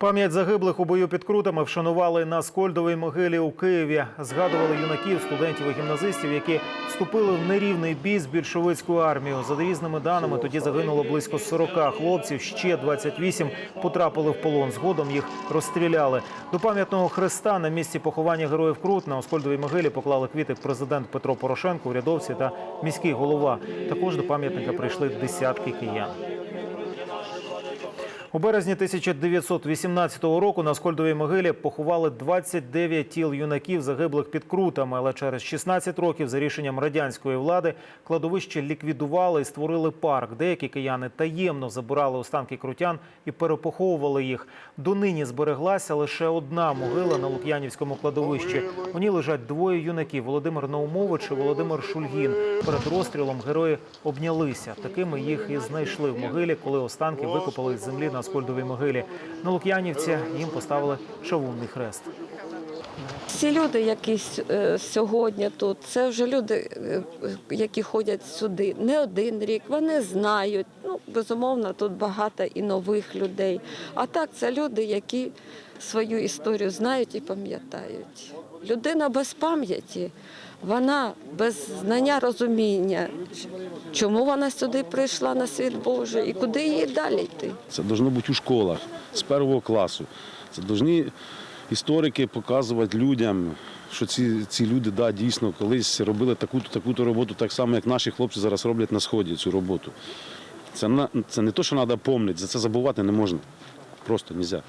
Пам'ять загиблих у бою під Крутами вшанували на Скольдовій могилі у Києві. Згадували юнаків, студентів і гімназистів, які вступили в нерівний бій з більшовицькою армією. За різними даними тоді загинуло близько 40 хлопців. Ще 28 потрапили в полон. Згодом їх розстріляли. До пам'ятного хреста на місці поховання героїв Крут на Оскольдовій могилі поклали квіти президент Петро Порошенко, урядовці та міський голова. Також до пам'ятника прийшли десятки киян. У березні 1918 року на Скольдовій могилі поховали 29 тіл юнаків, загиблих під крутами. Але через 16 років, за рішенням радянської влади, кладовище ліквідували і створили парк. Деякі кияни таємно забирали останки крутян і перепоховували їх. Донині збереглася лише одна могила на Лук'янівському кладовищі. У ній лежать двоє юнаків: Володимир Наумович і Володимир Шульгін. Перед розстрілом герої обнялися. Такими їх і знайшли в могилі, коли останки викопали з землі на Скольдовій могилі. На Лук'янівці їм поставили шавунний хрест. Всі люди, які е, сьогодні тут, це вже люди, е, які ходять сюди не один рік. Вони знають. Ну, безумовно, тут багато і нових людей. А так, це люди, які свою історію знають і пам'ятають. Людина без пам'яті, вона без знання розуміння, чому вона сюди прийшла на світ Божий і куди їй далі йти. Це повинно бути у школах з першого класу. Це повинні історики показувати людям, що ці, ці люди да, дійсно колись робили таку-то таку-то роботу, так само, як наші хлопці зараз роблять на сході цю роботу. Це, це не те, що треба пам'ятати, за це забувати не можна. Просто не можна.